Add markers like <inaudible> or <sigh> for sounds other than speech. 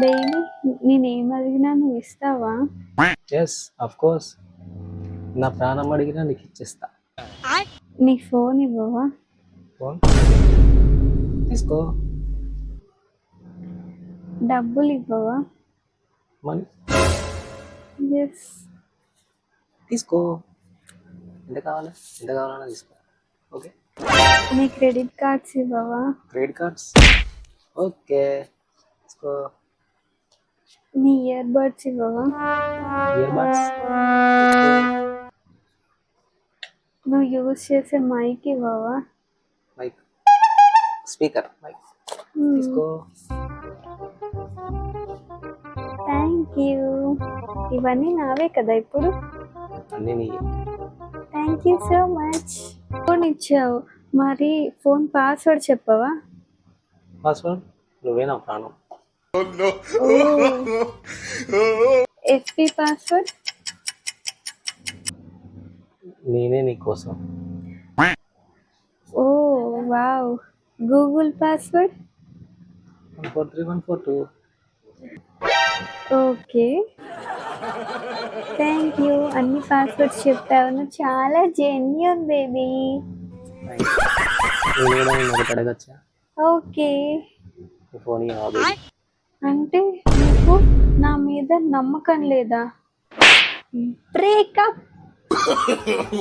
Baby నేనేం అడిగినా నువ్వు ఇస్తావా? ఎస్ అఫ్ కోర్స్ నా ప్రాణం అడిగినా నీకు ఇచ్చేస్తా. నీ ఫోన్ ఇవ్వవా? ఫోన్? తీసుకో. డబ్బులు ఇవ్వవా? మనీ ఎస్ తీసుకో. ఎంత కావాలి? ఎంత కావాలన్నా తీసుకో. ఓకే నీ క్రెడిట్ కార్డ్స్ ఇవ్వవా? క్రెడిట్ కార్డ్స్ ఓకే తీసుకో. నీ ఇయర్ బడ్స్ ఇవ్వవా? ఇయర్ బడ్స్ నువ్వు యూజ్ చేసే మైక్ ఇవ్వవా? మైక్ స్పీకర్ మైక్ తీసుకో థ్యాంక్ యూ ఇవన్నీ నావే కదా ఇప్పుడు? అన్నీ thank you so much phone ఇచ్చావు. మరి ఫోన్ పాస్వర్డ్ చెప్పవా? పాస్వర్డ్ ప్రాణం ఎఫ్పి పాస్వర్డ్ నేనే నీ కోసం. ఓ wow Google password one four three one four two okay thank you అన్ని పాస్వర్డ్స్ చెప్పావు. నువ్వు చాలా జెన్యున్ బేబీ నేను అడగచ్చా? ఓకే ఫోన్ ఇవ్వాలి అంటే నీకు నా మీద నమ్మకం లేదా? బ్రేకప్ <laughs>